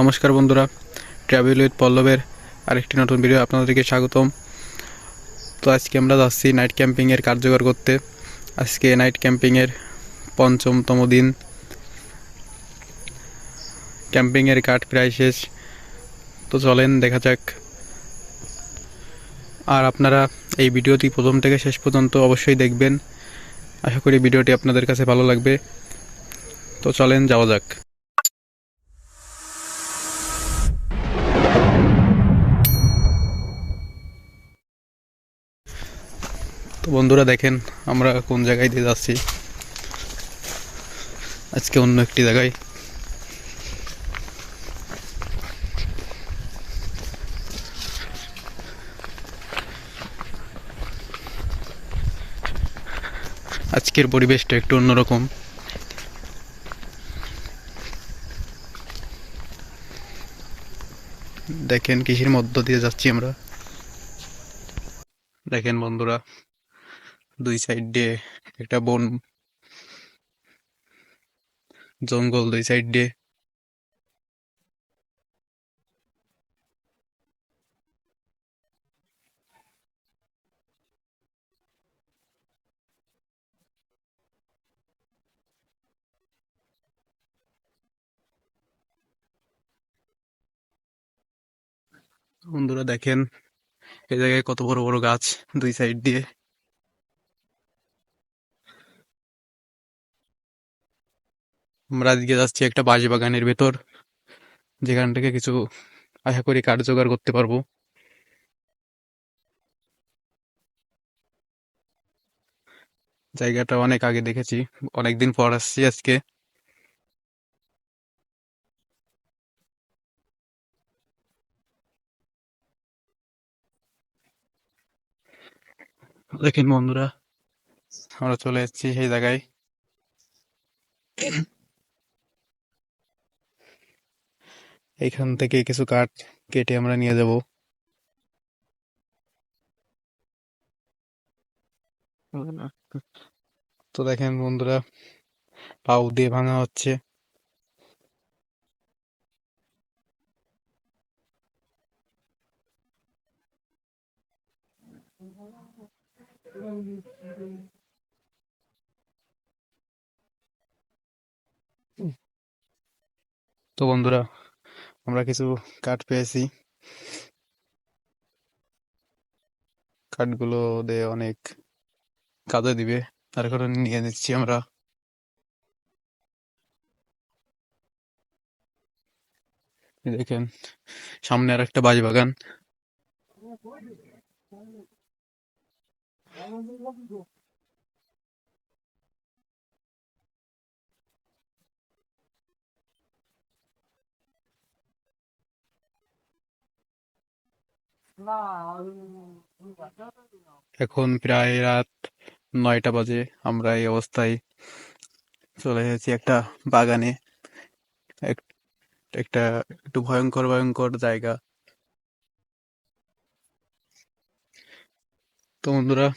নমস্কার বন্ধুরা travel with পল্লবের আরেকটি নতুন ভিডিও আপনাদেরকে স্বাগতম। তো আজকে আমরা যাচ্ছি নাইট ক্যাম্পিংয়ের কার্যকর করতে। আজকে নাইট ক্যাম্পিংয়ের পঞ্চমতম দিন। ক্যাম্পিংয়ের কাঠ প্রায় শেষ। তো চলেন দেখা যাক। আর আপনারা এই ভিডিওটি প্রথম থেকে শেষ পর্যন্ত অবশ্যই দেখবেন। আশা করি ভিডিওটি আপনাদের কাছে ভালো লাগবে। তো চলেন যাওয়া যাক। তো বন্ধুরা দেখেন, আমরা কোন জায়গায় দিয়ে যাচ্ছি। আজকে অন্য একটি জায়গায়। আজকের পরিবেশটা একটু অন্যরকম। দেখেন, কৃষির মধ্য দিয়ে যাচ্ছি আমরা। দেখেন বন্ধুরা দুই সাইড দিয়ে একটা বন, জঙ্গল দুই সাইড। দিয়ে বন্ধুরা দেখেন এই জায়গায় কত বড় বড় গাছ দুই সাইড দিয়ে। আমরা আজকে যাচ্ছি একটা বাঁশ বাগানের ভেতর, যেখান থেকে কিছু আশা করি কাঠ জোগাড় করতে পারব। জায়গাটা অনেক আগে দেখেছি, অনেকদিন পর আসছি আজকে। দেখেন বন্ধুরা, আমরা চলে এসেছি সেই জায়গায়। এইখান থেকে কিছু কাঠ কেটে আমরা নিয়ে যাব। তো দেখেন বন্ধুরা পাউ দিয়ে ভাঙা হচ্ছে। তো বন্ধুরা আমরা কিছু কাঠ পেয়েছি। কাঠগুলো দিয়ে অনেক কাজে দিবে। তার কারণে নিয়ে নিচ্ছি আমরা। দেখেন, সামনে আর একটা বাঁশ বাগান। এখন প্রায় রাত নয়টা বাজে। আমরা এই অবস্থায় চলে এসেছি একটা বাগানে। এক- একটা একটু ভয়ঙ্কর ভয়ঙ্কর জায়গা। তো বন্ধুরা,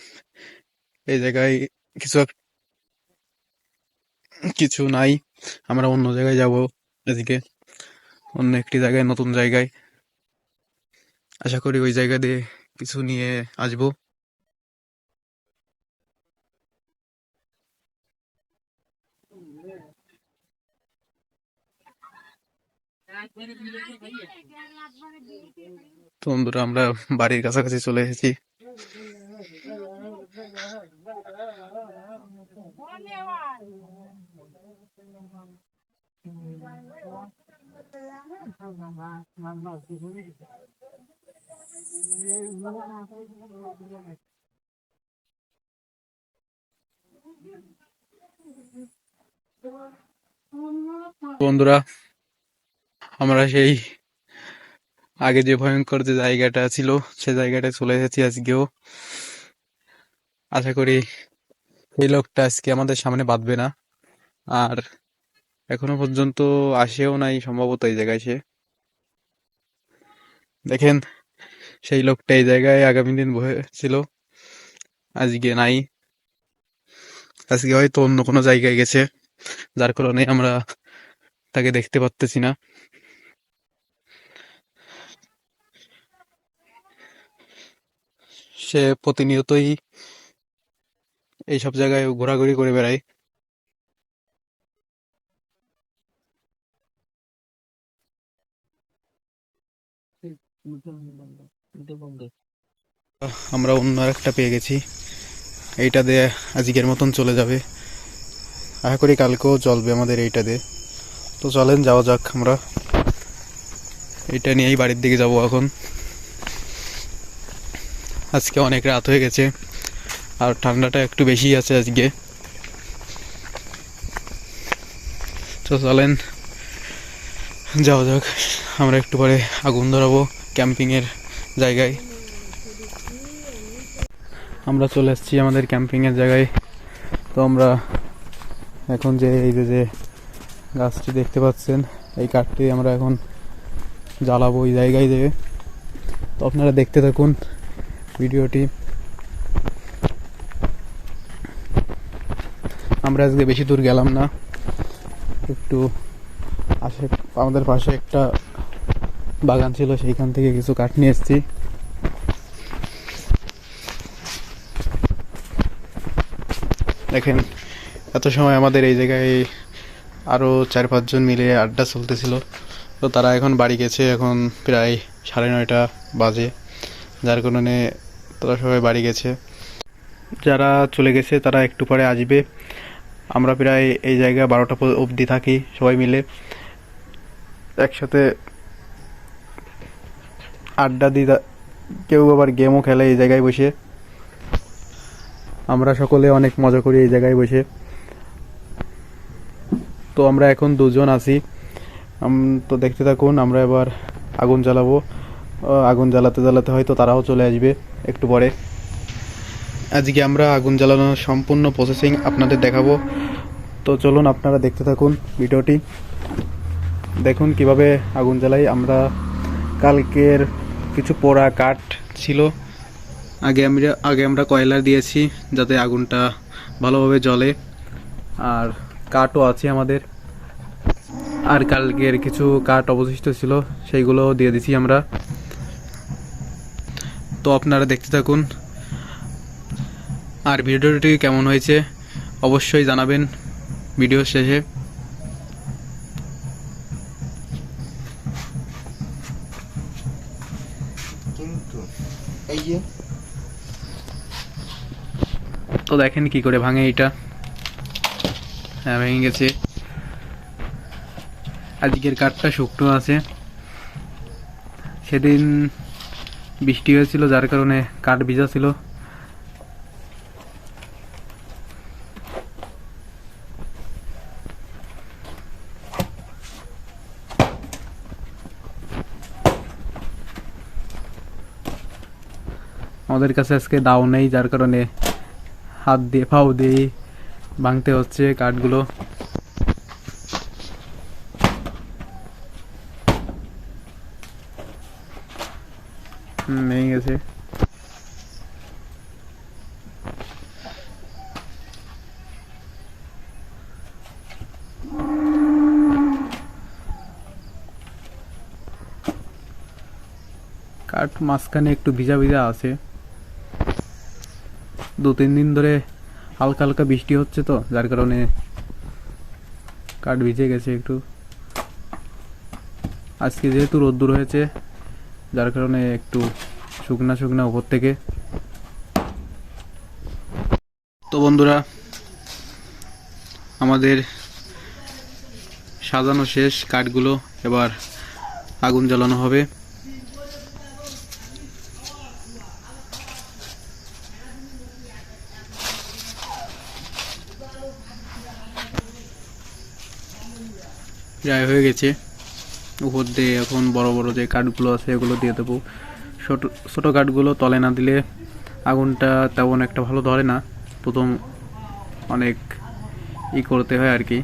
এই জায়গায় কিছু কিছু নাই। আমরা অন্য জায়গায় যাব। এদিকে অন্য একটি জায়গায়, নতুন জায়গায়। আশা করি ওই জায়গা দিয়ে কিছু নিয়ে আসব। তো বন্ধুরা, আমরা বাড়ির কাছাকাছি চলে এসেছি। বন্ধুরা, আমরা সেই আগে যে ভয়ঙ্কর যে জায়গাটা ছিল, সে জায়গাটায় চলে এসেছি আজকেও। আশা করি এই লোকটা আজকে আমাদের সামনে বাঁধবে না। আর এখনও পর্যন্ত আসেও নাই, সম্ভবত এই জায়গায় সে। দেখেন সেই লোকটা এই জায়গায় আগামী দিন বসেছিল। আজকে নাই। আজকে হয়তো অন্য কোনো জায়গায় গেছে। যার কারণে আমরা তাকে দেখতে পারতেছি না। সে প্রতিনিয়তই এইসব জায়গায় ঘোরাঘুরি করে বেড়ায়। আমরা অন্য একটা পেয়ে গেছি। এইটা দিয়ে আজকের মতন চলে যাবে। আশা করি কালকেও চলবে আমাদের এইটা দিয়ে। তো চলেন, যাওয়া যাক আমরা। এটা নিয়েই বাড়ির দিকে যাব এখন। আজকে অনেক রাত হয়ে গেছে, আর ঠান্ডাটা একটু বেশি আছে আজকে। তো চলেন, যাওয়া যাক। আমরা একটু পরে আগুন ধরাবো, ক্যাম্পিংয়ের জায়গায়। আমরা চলে এসেছি আমাদের ক্যাম্পিংয়ের জায়গায়। তো আমরা এখন যে এই যে যে গাছটি দেখতে পাচ্ছেন, এই কাঠটি আমরা এখন জ্বালাবো ওই জায়গায় যেয়ে। তো আপনারা দেখতে থাকুন ভিডিওটি। আমরা আজকে বেশি দূর গেলাম না। একটু আশে আমাদের পাশে একটা বাগান ছিল, সেইখান থেকে কিছু কাঠ নিয়ে এসেছি। দেখেন, এত সময় আমাদের এই জায়গায় আরও চার, পাঁচজন মিলে আড্ডা চলতেছিল। তো তারা এখন বাড়ি গেছে, এখন প্রায় সাড়ে নয়টা বাজে। যার কারণে তারা সবাই বাড়ি গেছে। যারা চলে গেছে, তারা একটু পরে আসবে। আমরা প্রায় এই জায়গায় বারোটা অবধি থাকি সবাই মিলে। একসাথে আড্ডা দিই কেউ আবার গেমও খেলে এই জায়গায় বসে। আমরা সকলে অনেক মজা করি এই জায়গায় বসে। তো আমরা এখন দুজন আছি। তো দেখতে থাকুন, আমরা এবার আগুন জ্বালাবো। আগুন জ্বালাতে জ্বালাতে হয়তো তারাও চলে আসবে একটু পরে। আজকে আমরা আগুন জ্বালানোর সম্পূর্ণ প্রসেসিং আপনাদের দেখাবো। তো চলুন আপনারা দেখতে থাকুন ভিডিওটি। দেখুন কীভাবে আগুন জ্বালাই। আমরা কালকের কিছু পোড়া কাঠ ছিল। আগে আমরা আগে আমরা কয়লা দিয়েছি, যাতে আগুনটা ভালোভাবে জ্বলে। আর কাঠও আছে আমাদের। আর কালকের কিছু কাঠ অবশিষ্ট ছিল, সেইগুলো দিয়ে দিছি আমরা। তো আপনারা দেখতে থাকুন। আর ভিডিওটি কেমন হয়েছে, অবশ্যই জানাবেন। ভিডিও শেষে। দেখেন কি করে ভাঙে এটা। হ্যাঁ ভেঙে গেছে। আজকের কাঠটা শুকনো আছে। সেদিন বৃষ্টি হয়েছিল, যার কারণে কাঠ ভিজা ছিল। আমাদের কাছে আজকে দাও নেই, যার কারণে হাত দিয়ে, পাও দিয়ে ভাঙতে হচ্ছে কাঠগুলো। ভেঙে গেছে। কাঠ মাঝখানে একটু ভিজা ভিজা আছে। দু তিন দিন ধরে হালকা হালকা বৃষ্টি হচ্ছে তো, যার কারণে কাঠ ভিজে গেছে একটু। আজকে যেহেতু রোদ্দুর হয়েছে, যার কারণে একটু শুকনা শুকনা উপর থেকে। তো বন্ধুরা, আমাদের সাজানো শেষ কাঠগুলো এবার আগুন জ্বালানো হবে। প্রায় হয়ে গেছে। উপর দিয়ে এখন বড় বড় যে কাঠগুলো আছে এগুলো দিয়ে দেবো। ছোটো ছোটো কাঠগুলো তলে না দিলে আগুনটা তেমন একটা ভালো ধরে না। প্রথম অনেক ই করতে হয় আর কি।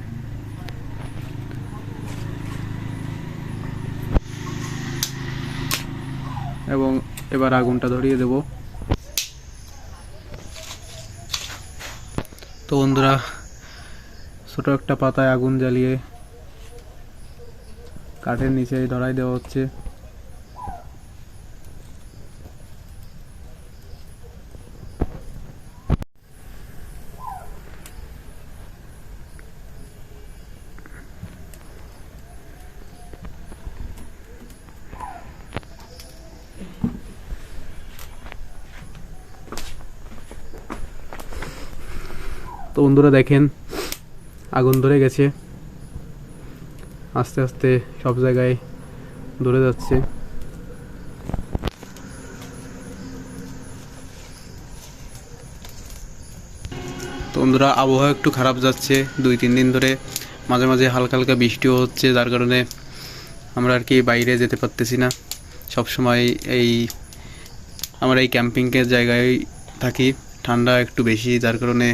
এবং এবার আগুনটা ধরিয়ে দেব। তো বন্ধুরা, ছোট একটা পাতায় আগুন জ্বালিয়ে কাঠের নিচে ধরাই দেওয়া হচ্ছে। তো বন্ধুরা দেখেন আগুন ধরে গেছে। আস্তে আস্তে সব জায়গায় ধরে যাচ্ছে। বন্ধুরা, আবহাওয়া একটু খারাপ যাচ্ছে। দুই, তিন দিন ধরে মাঝে মাঝে হালকা হালকা বৃষ্টিও হচ্ছে, যার কারণে আমরা আর কি বাইরে যেতে পারতেছি না। সব সময় এই আমরা এই ক্যাম্পিংয়ের জায়গায় থাকি, ঠান্ডা একটু বেশি, যার কারণে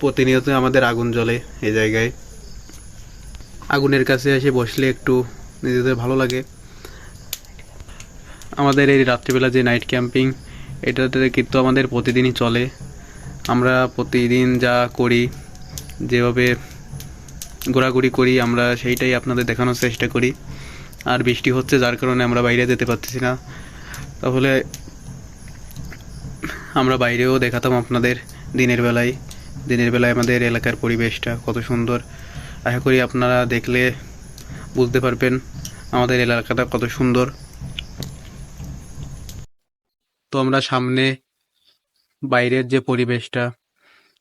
প্রতিনিয়ত আমাদের আগুন জ্বলে এই জায়গায়। আগুনের কাছে এসে বসলে একটু নিজেদের ভালো লাগে। আমাদের এই রাত্রিবেলা যে নাইট ক্যাম্পিং এটাতে কিন্তু আমাদের প্রতিদিনই চলে। আমরা প্রতিদিন যা করি, যেভাবে ঘোরাঘুরি করি, আমরা সেইটাই আপনাদের দেখানোর চেষ্টা করি। আর বৃষ্টি হচ্ছে, যার কারণে আমরা বাইরে যেতে পারতেছি না। তাহলে আমরা বাইরেও দেখাতাম আপনাদের দিনের বেলায়। দিনের বেলায় আমাদের এলাকার পরিবেশটা কত সুন্দর। আশা করি আপনারা দেখলে বুঝতে পারবেন আমাদের এলাকাটা কত সুন্দর। তো আমরা সামনে বাইরের যে পরিবেশটা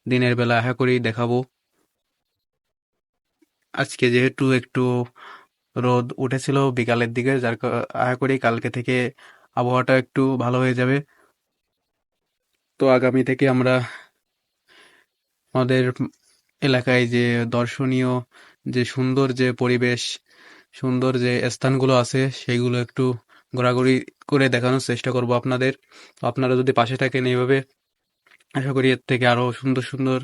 দিনের বেলা আশা করি দেখাবো। আজকে যেহেতু একটু রোদ উঠেছিল বিকালের দিকে, যার আশা করি কালকে থেকে আবহাওয়াটা একটু ভালো হয়ে যাবে। তো আগামী থেকে আমরা আমাদের এলাকায় যে দর্শনীয় যে সুন্দর যে পরিবেশ, সুন্দর যে স্থানগুলো আছে সেগুলো একটু ঘোরাঘুরি করে দেখানোর চেষ্টা করব আপনাদের। আপনারা যদি পাশে থাকেন এইভাবে, আশা করি এর থেকে আরও সুন্দর সুন্দর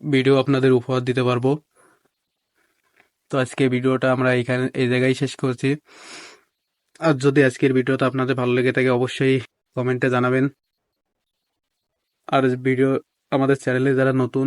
ভিডিও আপনাদের উপহার দিতে পারব। তো আজকে ভিডিওটা আমরা এখানে, এই জায়গায় শেষ করছি। আর যদি আজকের ভিডিওটা আপনাদের ভালো লেগে থাকে, অবশ্যই কমেন্টে জানাবেন। আর ভিডিও আমাদের চ্যানেলে যারা নতুন